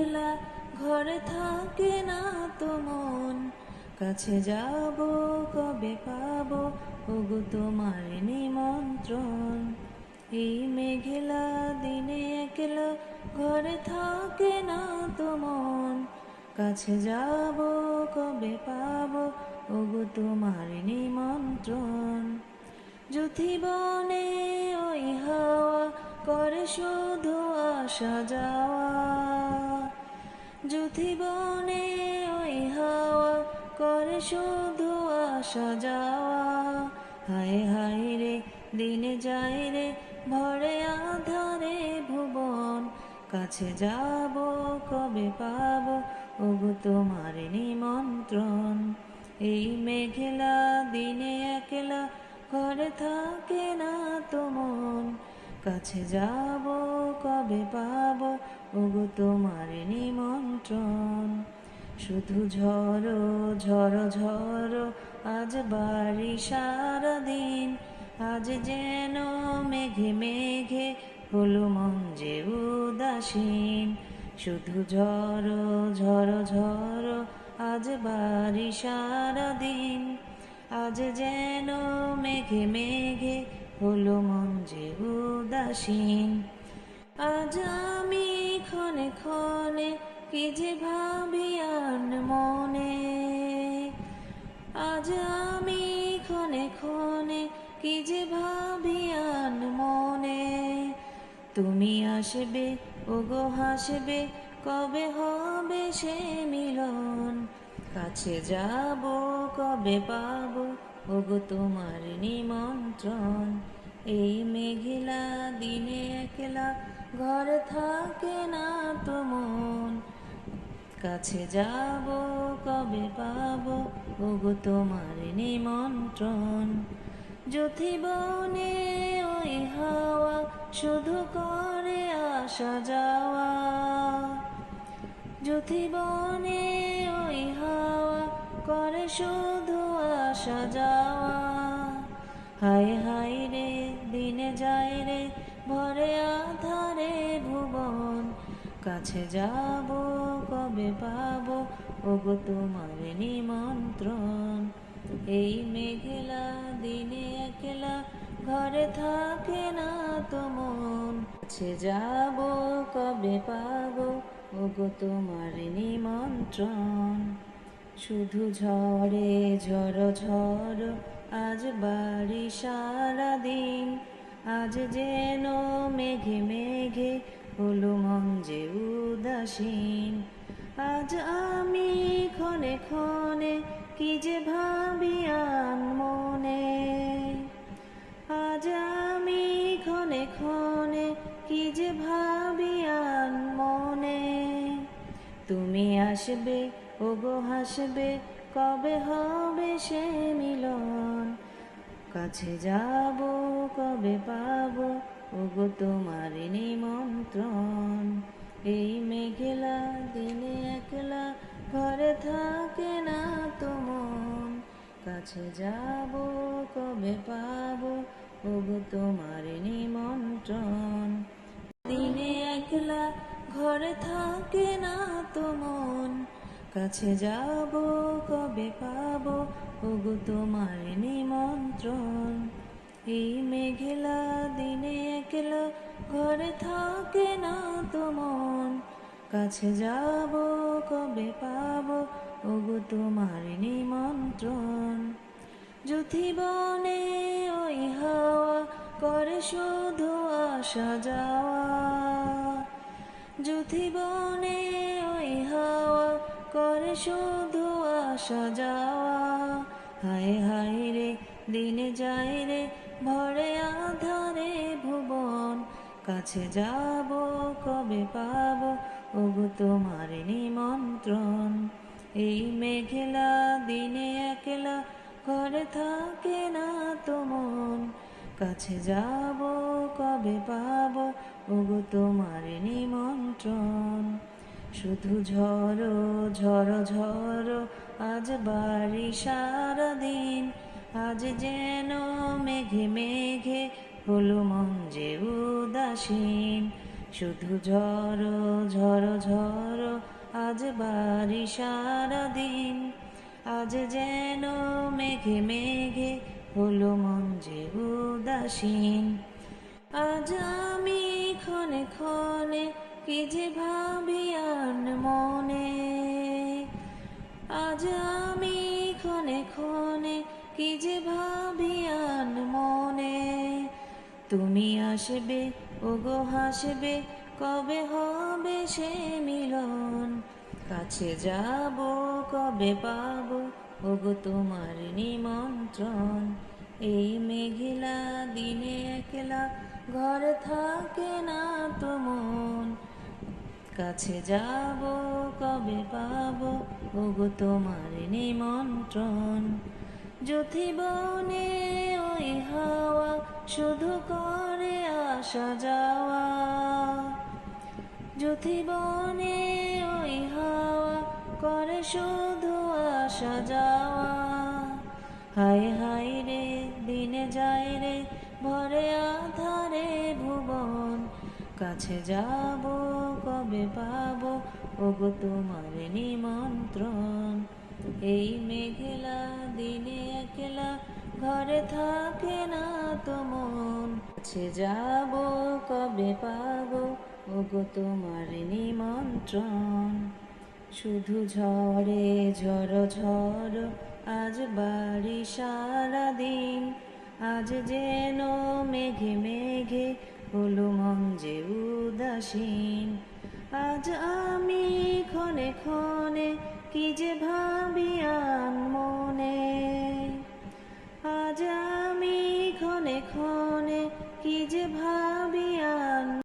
একলা ঘরে থাকে না তো মন। কাছে যাব, কবে পাবো? ওগো তোমার নিমন্ত্রণ। এই মেঘেলা দিনে একলা ঘরে থাকে না তো মন। কাছে যাব, কবে পাবো? ওগো তোমার নিমন্ত্রণ। যুথি বনে ওই হাওয়া করে শুধু আসা যাওয়া। যুথি বনে ওই হাওয়া করে শুধু আসা যাওয়া। হায় হায় রে, দিনে যায় রে, ভরে আধারে ভুবন। কাছে যাব, কবে পাবো, ওগো তোমার নিমন্ত্রণ। এই মেঘেলা দিনে একলা ঘরে থাকে না তো মন। কাছে যাব, কবে পাবো? ওগো তোমার নিমন্ত্রণ। শুধু ঝড়ো ঝড়ো ঝড়ো আজ বাড়ি সারাদিন আজ যেন মেঘে মেঘে হলো মন যে উদাসীন। শুধু ঝড়ো ঝড়ো ঝড়ো আজ বাড়ি সারাদিন আজ যেন মেঘে মেঘে হলো মন যে উদাসীন আজ আমি ক্ষণে ক্ষণে কি যে ভাবি মনে। আজ আমি ক্ষণে ক্ষণে কি যে ভাবি মনে। তুমি আসবে, ওগো হাসবে, কবে হবে সে মিলন? কাছে যাব কবে পাব? ওগো তোমার নিমন্ত্রণ। এই মেঘিলা দিনে একলা ঘরে থাকে না তো মন। কাছে যাব কবে পাব? ওগো তোমার নিমন্ত্রণ। যথি বনে ওই হাওয়া শুধু করে আসা যাওয়া। যথি বনে শুধু আসা যাওয়া। হায় হায় রে, দিনে যায় রে, ভরে আধারে ভুবন। কাছে যাব, কবে পাবো, ওগো তোমার নিমন্ত্রণ। এই মেঘেলা দিনে একলা ঘরে থাকে না তো মন। কাছে যাব, কবে পাবো, ওগো তোমার নিমন্ত্রণ। শুধু ঝড়ে, ঝড় ঝড়। আজ বাড়ি সারাদিন আজ যেন মেঘে মেঘে হলো মন যে উদাসীন। আজ আমি ক্ষণে ক্ষণে কি যে ভাবি মনে। আজ আমি ক্ষণে ক্ষণে কি যে ভাবি মনে। তুমি আসবে ওগো হাসবে, কবে হবে সে মিলন? কাছে যাব, কবে পাবো? ওগো তোমার নিমন্ত্রণ। এই মেঘেলা দিনে একলা ঘরে থাকে না তো মন। কাছে যাব, কবে পাবো? ওগো তোমার নিমন্ত্রণ। দিনে একলা ঘরে থাকে না তো মন। কাছে যাব, কবে পাব? ওগো তোমার নিমন্ত্রণ। এই মেঘেলা দিনে একলা ঘরে থাকে না তো মন। কাছে যাব, কবে পাব? ওগো তোমার নিমন্ত্রণ। যুথি বনে ওই হাওয়া করে শুধু আসা যাওয়া। যুথি বনে ওই হাওয়া করে শুধু আসা যাওয়া। হায় হায় রে, দিনে যায় রে, ভরে আধারে ভুবন। কাছে যাব, কবে পাব, ওগো তোমার নিমন্ত্রণ। এই মেঘেলা দিনে একলা ঘরে থাকে না তো মন। কাছে যাব, কবে পাব, ওগো তোমার নিমন্ত্রণ। শুধু ঝড়ো ঝড়ো ঝড়ো, আজ বাড়ি সারাদিন আজ যেন মেঘে মেঘে হলো মন যে উদাসীন। শুধু ঝড়ো ঝড়ো ঝড়ো, আজ বাড়ি সারাদিন আজ যেন মেঘে মেঘে হলো মন যে উদাসীন। আজ আমি ক্ষণে ক্ষণে কি যে ভাবি মনে, আজ আমি ক্ষণে ক্ষণে কি যে ভাবি মনে। তুমি আসবে, ওগো হাসবে, কবে হবে সে মিলন? কাছে যাব, কবে পাবো, ওগো তোমার নিমন্ত্রণ? এই মেঘলা দিনে একলা ঘর থাকে না তো মন। কাছে যাব, কবে পাব? ওগো তোমার নিমন্ত্রণ। বনে ওই হাওয়া শুধু করে আসা যাওয়া। বনে ওই হাওয়া করে শুধু আসা যাওয়া। হায় হায় রে, দিনে যায় রে, ভরে আধারে ভুবন। কাছে যাব কবে পাবো? ওগো তোমার নিমন্ত্রণ। এই মেঘলা দিনে একলা ঘরে থাকে না তো মন। কাছে যাব, কবে পাবো? ওগো তোমার নিমন্ত্রণ। শুধু ঝড়ে ঝড় ঝড়, আজ বাড়ি সারাদিন আজ যেন মেঘে মেঘে হলো মন যে উদাসীন। আজ আমি ক্ষণে ক্ষণে কি যে ভাবি আন মনে। আজ আমি ক্ষণে ক্ষণে কি যে ভাবি